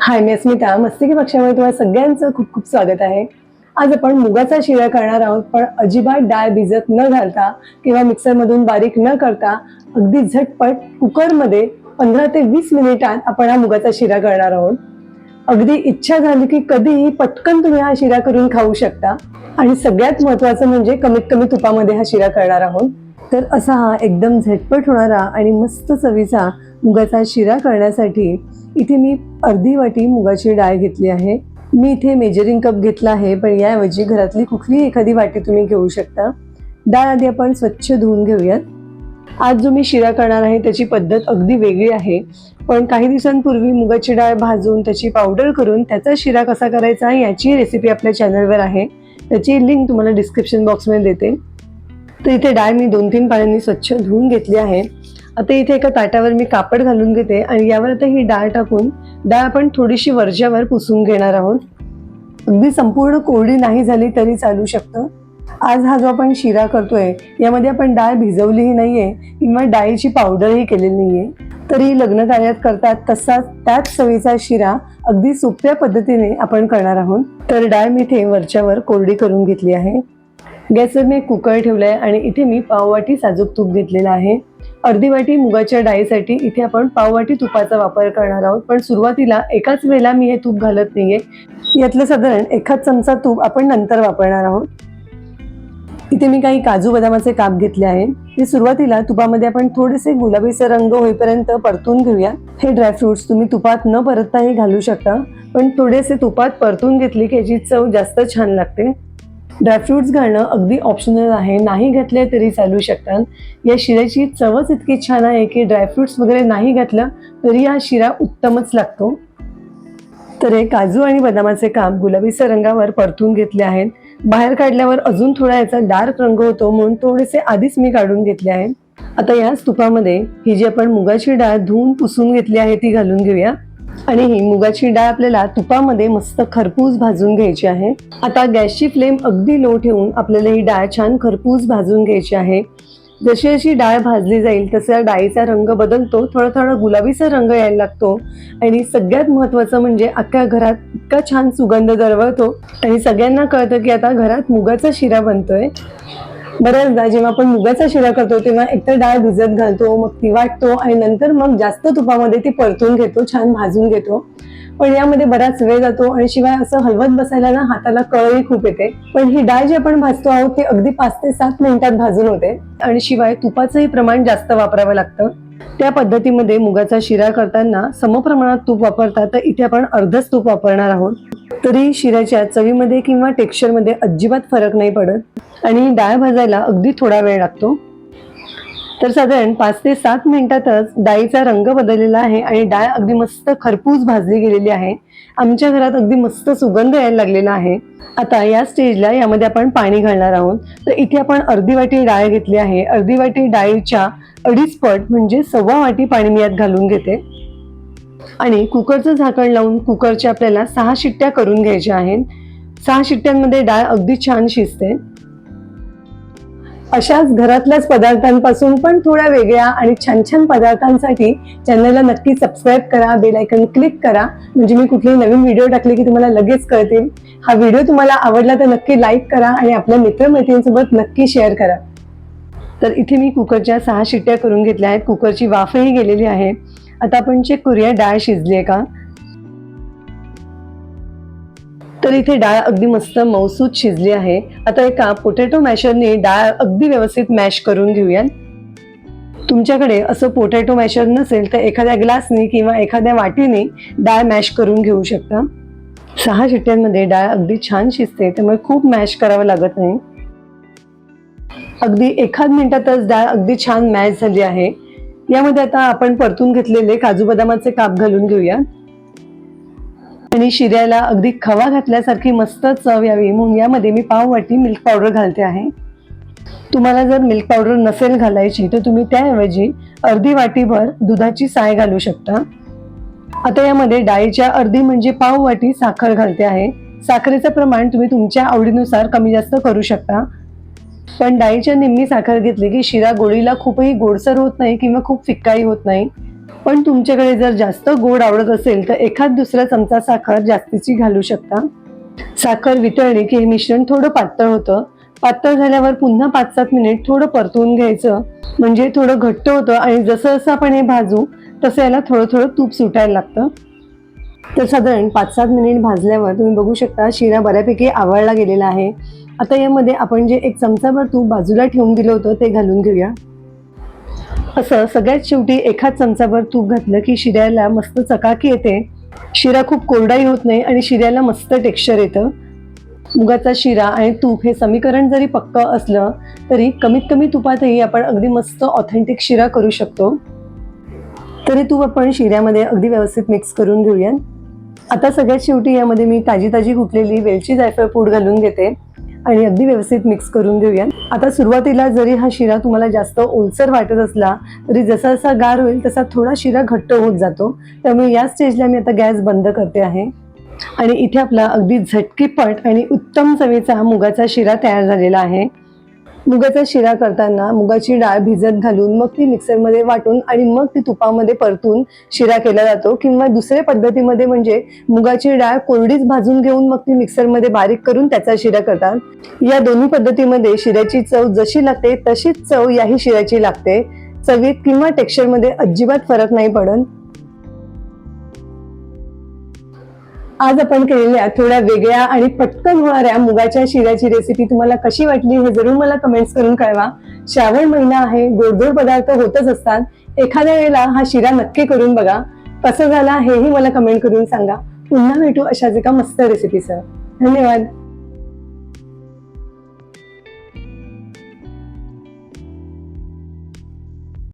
हाय मी अस्मिता. मस्तिकी पक्षामध्ये तुम्हाला सगळ्यांचं खूप खूप स्वागत आहे. आज आपण मुगाचा शिरा करणार आहोत पण अजिबात डाळ भिजत न घालता किंवा मिक्सरमधून बारीक न करता अगदी झटपट कुकरमध्ये पंधरा ते वीस मिनिटात आपण हा मुगाचा शिरा करणार आहोत. अगदी इच्छा झाली की कधीही पटकन तुम्ही हा शिरा करून खाऊ शकता. आणि सगळ्यात महत्वाचं म्हणजे कमीत कमी तुपामध्ये हा शिरा करणार आहोत. तर असा हा एकदम झटपट होणारा आणि मस्त चवीचा मुगाचा शिरा करण्यासाठी इथे मी अर्धी वाटी मुगाची डाळ घेतली आहे. मी इथे मेजरिंग कप घेतला आहे पण याऐवजी घरातली कुठलीही एखादी वाटी तुम्ही घेऊ शकता. डाळ आधी आपण स्वच्छ धुवून घेऊयात. आज जो मी शिरा करणार आहे त्याची पद्धत अगदी वेगळी आहे. पण काही दिवसांपूर्वी मुगाची डाळ भाजून त्याची पावडर करून त्याचा शिरा कसा करायचा याची रेसिपी आपल्या चॅनलवर आहे. त्याची लिंक तुम्हाला डिस्क्रिप्शन बॉक्समध्ये देते. तर इथे डाळ मी दोन तीन पाण्याने स्वच्छ धुवून घेतली आहे. आता इथे एका ताटावर मी कापड घालून घेते आणि यावर आता ही डाळ टाकून डाळ आपण थोडीशी वरच्यावर पुसून घेणार आहोत. अगदी संपूर्ण कोरडी नाही झाली तरी चालू शकतं. आज हा जो आपण शिरा करतोय यामध्ये आपण डाळ भिजवलीही नाहीये किंवा डाळीची पावडरही केलेली नाहीये. तरी लग्न कार्यात करतात तसाच त्याच चवीचा शिरा अगदी सोप्या पद्धतीने आपण करणार आहोत. तर डाळ मी इथे वरच्यावर कोरडी करून घेतली आहे. गॅसवर मी एक कुकर आहे आणि इथे मी पाववाटी साजूक तूप घेतलेलं आहे. अर्धी वाटी मुगाच्या डाळीसाठी इथे आपण पाववाटी तुपाचा वापर करणार आहोत. पण सुरुवातीला एकाच वेळेला मी हे तूप घालत नाहीये. यातलं साधारण एखाद चमचा तूप आपण नंतर वापरणार आहोत. इथे मी काही काजू बदामाचे काप घेतले आहे. ते सुरुवातीला तुपामध्ये आपण थोडेसे गुलाबीचे रंग होईपर्यंत परतून घेऊया. हे ड्रायफ्रुट्स तुम्ही तुपात न परतताही घालू शकता. पण थोडेसे तुपात परतून घेतले की याची चव जास्त छान लागते. ड्रायफ्रुट्स घालणं अगदी ऑप्शनल आहे. नाही घातले तरी चालू शकतात. या शिऱ्याची चवच इतकी छान आहे की ड्रायफ्रुट्स वगैरे नाही घातलं तरी हा शिरा उत्तमच लागतो. तर हे काजू आणि बदामाचे काम गुलाबीच्या रंगावर परतून घेतले आहेत. बाहेर काढल्यावर अजून थोडा याचा डार्क रंग होतो म्हणून थोडेसे आधीच मी काढून घेतले आहेत. आता याच तुपामध्ये ही जी आपण मुगाची डाळ धुवून पुसून घेतली आहे ती घालून घेऊया. आणि ही मुगाची डाळ आपल्याला तुपामध्ये मस्त खरपूस भाजून घ्यायची आहे. आता गॅसची फ्लेम अगदी लो ठेवून आपल्याला ही डाळ छान खरपूस भाजून घ्यायची आहे. जशी जशी डाळ भाजली जाईल तसा डाळीचा रंग बदलतो. थोडा थोडा गुलाबीचा रंग यायला लागतो. आणि सगळ्यात महत्त्वाचं म्हणजे अख्ख्या घरात इतका छान सुगंध दरवळतो आणि सगळ्यांना कळतं की आता घरात मुगाचा शिरा बनतोय. बऱ्याचदा जेव्हा आपण मुगाचा शिरा करतो तेव्हा एकतर डाळ भिजत घालतो मग ती वाटतो आणि नंतर मग जास्त तुपामध्ये ती परतून घेतो छान भाजून घेतो. पण यामध्ये बराच वेळ जातो आणि शिवाय असं हलवत बसायला ना हाताला कळही खूप येते. पण ही डाळ जी आपण भाजतो आहोत ती अगदी पाच ते सात मिनिटात भाजून होते. आणि शिवाय तुपाचंही प्रमाण जास्त वापरावं लागतं. त्या पद्धतीमध्ये मुगाचा शिरा करताना समप्रमाणात तूप वापरतात तर इथे आपण अर्धच तूप वापरणार आहोत. तरी शिऱ्याच्या चवीमध्ये किंवा टेक्स्चरमध्ये अजिबात फरक नाही पडत. आणि डाळ भाजायला अगदी थोडा वेळ लागतो. तर साधारण पाच ते सात मिनिटातच डाळीचा रंग बदललेला आहे आणि डाळ अगदी मस्त खरपूस भाजली गेलेली आहे. आमच्या घरात अगदी मस्त सुगंध यायला लागलेला आहे. आता या स्टेजला यामध्ये आपण पाणी घालणार आहोत. तर इथे आपण अर्धी वाटी डाळ घेतली आहे. अर्धी वाटी डाळीच्या अडीच पट म्हणजे सव्वा वाटी पाणी मी यात घालून घेते. आणि कुकरचं झाकण लावून कुकरच्या आपल्याला सहा शिट्ट्या करून घ्यायच्या आहेत. सहा शिट्ट्यांमध्ये डाळ अगदी छान शिजते. अशाच घरातल्याच पदार्थांपासून पण थोड्या वेगळ्या आणि छान छान पदार्थांसाठी चॅनलला नक्की सबस्क्राईब करा बेल आयकन क्लिक करा. म्हणजे मी कुठलेही नवीन व्हिडिओ टाकले की तुम्हाला लगेच कळतील. हा व्हिडिओ तुम्हाला आवडला तर नक्की लाईक करा आणि आपल्या मित्रमैत्रिणींसोबत नक्की शेअर करा. तर इथे मी कुकरच्या सहा शिट्ट्या करून घेतल्या आहेत. कुकरची वाफही गेलेली आहे. आता आपण चेक करूया डाळ शिजली आहे का? तर इथे डाळ अगदी मस्त मौसूद शिजली आहे. आता एका पोटॅटो मॅशरने डाळ अगदी व्यवस्थित मॅश करून घेऊयात. तुमच्याकडे असं पोटॅटो मॅशर नसेल तर एखाद्या ग्लासने किंवा एखाद्या वाटीने डाळ मॅश करून घेऊ शकता. सहा शिट्ट्यांमध्ये डाळ अगदी छान शिजते त्यामुळे खूप मॅश करावं लागत नाही. अगदी एखाद मिनिटातच डाळ अगदी छान मॅच झाली आहे. यामध्ये आता आपण परतून घेतलेले काजू बदामाचे काप घालून घेऊया. आणि शिऱ्याला अगदी खवा घातल्यासारखी मस्त चव यावी. म्हणून यामध्ये मी पाव वाटी मिल्क पावडर घालते आहे. तुम्हाला जर मिल्क पावडर नसेल घालायची तर तुम्ही त्याऐवजी अर्धी वाटीभर दुधाची साय घालू शकता. आता यामध्ये डाळीच्या अर्धी म्हणजे पाव वाटी साखर घालते आहे. साखरेचं प्रमाण तुम्ही तुमच्या आवडीनुसार कमी जास्त करू शकता. पण डाळीच्या निम्मी साखर घेतली की शिरा गोळीला खूपही गोडसर होत नाही किंवा खूप फिक्काही होत नाही. पण तुमच्याकडे जर जास्त गोड आवडत असेल तर एखाद दुसरा चमचा साखर जास्तीची घालू शकता. साखर वितळली की हे मिश्रण थोडं पातळ होतं. पातळ झाल्यावर पुन्हा पाच सात मिनिट थोडं परतवून घ्यायचं. म्हणजे थोडं घट्ट होतं आणि जसं जसं आपण हे भाजू तसं याला थोडं थोडं तूप सुटायला लागतं. तर साधारण पाच सात मिनिट भाजल्यावर तुम्ही बघू शकता शिरा बऱ्यापैकी आवळला गेलेला आहे. आता यामध्ये आपण जे एक चमचाभर तूप बाजूला ठेवून दिलं होतं ते घालून घेऊया. असं सगळ्यात शेवटी एखाद चमचाभर तूप घातलं की शिऱ्याला मस्त चकाकी येते. शिरा खूप कोरडाही होत नाही आणि शिऱ्याला मस्त टेक्स्चर येतं. मुगाचा शिरा आणि तूप हे समीकरण जरी पक्कं असलं तरी कमीत कमी तुपातही आपण अगदी मस्त ऑथेंटिक शिरा करू शकतो. तरी तूप आपण शिऱ्यामध्ये अगदी व्यवस्थित मिक्स करून घेऊया आता सगळ्यात शेवटी यामध्ये मी ताजी ताजी कुटलेली वेलची जायफळ पूड घालून घेते आणि अगदी व्यवस्थित मिक्स करून घेऊया. आता सुरुवातीला जरी हा शिरा तुम्हाला जास्त ओलसर वाटत असला तरी जसा जसा गार होईल तसा थोडा शिरा घट्ट होत जातो. त्यामुळे या स्टेजला मी आता गॅस बंद करते आहे. आणि इथे आपला अगदी झटकीपट आणि उत्तम चवीचा मुगाचा शिरा तयार झालेला आहे. मुगाचा शिरा करताना मुगाची डाळ भिजत घालून मग ती मिक्सरमध्ये वाटून आणि मग ती तुपामध्ये परतून शिरा केला जातो. किंवा दुसऱ्या पद्धतीमध्ये म्हणजे मुगाची डाळ कोरडीच भाजून घेऊन मग ती मिक्सरमध्ये बारीक करून त्याचा शिरा करतात. या दोन्ही पद्धतीमध्ये शिऱ्याची चव जशी लागते तशीच चव याही शिऱ्याची लागते. चवीत किंवा टेक्स्चरमध्ये अजिबात फरक नाही पडत. आज आपण केलेल्या थोड्या वेगळ्या आणि पटकन होणाऱ्या मुगाच्या शिऱ्याची रेसिपी तुम्हाला कशी वाटली हे जरूर मला कमेंट्स करून कळवा. श्रावण महिना आहे गोडगोड पदार्थ होतच असतात. एखाद्या वेळेला हा शिरा नक्की करून बघा. कसं झाला हेही मला कमेंट करून सांगा. पुन्हा भेटू अशाच एका मस्त रेसिपीसह धन्यवाद.